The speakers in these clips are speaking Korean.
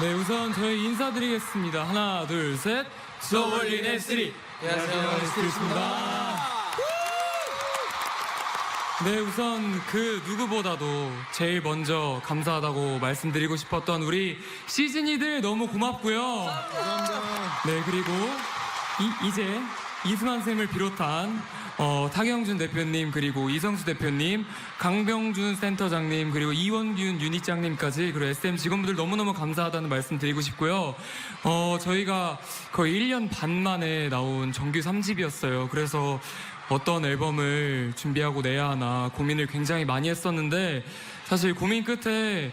네, 우선 저희 인사드리겠습니다. 하나, 둘, 셋. 소울린 S3. 안녕하세요, S3입니다. 네, 우선 그 누구보다도 제일 먼저 감사하다고 말씀드리고 싶었던 우리 시즌이들 너무 고맙고요. 네, 그리고 이, 이제 이승환 쌤을 비롯한 어, 타경준 대표님 그리고 이성수 대표님, 강병준 센터장님 그리고 이원균 유닛장님까지 그리고 SM 직원분들 너무너무 감사하다는 말씀 드리고 싶고요. 어, 저희가 거의 1년 반 만에 나온 정규 3집이었어요. 그래서 어떤 앨범을 준비하고 내야 하나 고민을 굉장히 많이 했었는데 사실 고민 끝에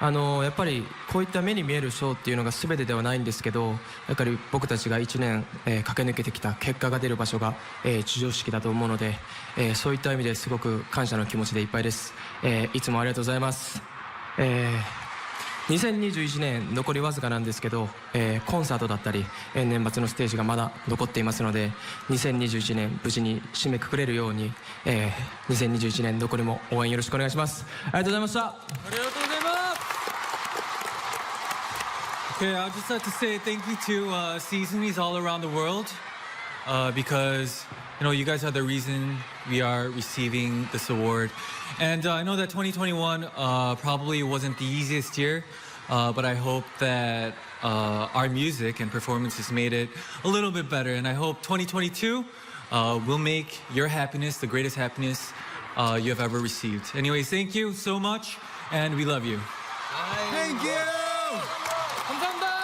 あのやっぱりこういった目に見える賞っていうのが全てではないんですけどやっぱり僕たちが1年、えー駆け抜けてきた結果が出る場所が、えー授賞式だと思うので、えーそういった意味ですごく感謝の気持ちでいっぱいです、えーいつもありがとうございます、えー2021年残りわずかなんですけど、えーコンサートだったり、え年末のステージがまだ残っていますので2021年無事に締めくくれるように、えー2021年残りも応援よろしくお願いします。ありがとうございました。Okay, I'd just like to say thank you to uh, seasonies all around the world uh, because you know you guys are the reason we are receiving this award, and uh, I know that 2021 uh, probably wasn't the easiest year, uh, but I hope that uh, our music and performances made it a little bit better, and I hope 2022 uh, will make your happiness the greatest happiness uh, you have ever received. Anyways, thank you so much, and we love you. Thank you. 감사합니다.